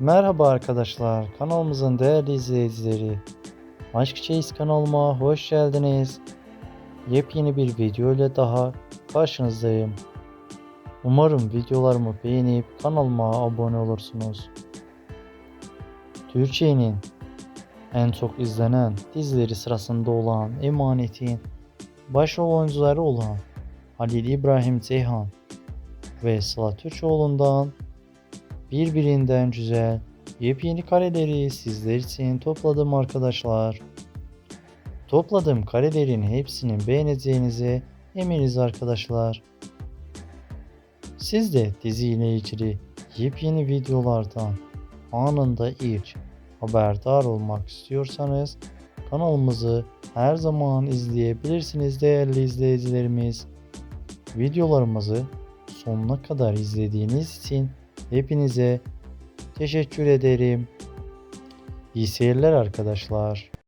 Merhaba arkadaşlar, kanalımızın değerli izleyicileri. Aşk Chase kanalıma hoş geldiniz. Yepyeni bir video ile daha karşınızdayım. Umarım videolarımı beğenip kanalıma abone olursunuz. Türkiye'nin en çok izlenen dizileri sırasında olan Emanet'in başrol oyuncuları olan Halil İbrahim Ceyhan ve Sıla Türkoğlu'ndan birbirinden güzel yepyeni kareleri sizler için topladım arkadaşlar. Topladığım karelerin hepsini beğeneceğinize eminiz arkadaşlar. Siz de diziyle ilgili yepyeni videolardan anında ilk haberdar olmak istiyorsanız kanalımızı her zaman izleyebilirsiniz değerli izleyicilerimiz. Videolarımızı sonuna kadar izlediğiniz için hepinize teşekkür ederim. İyi seyirler arkadaşlar.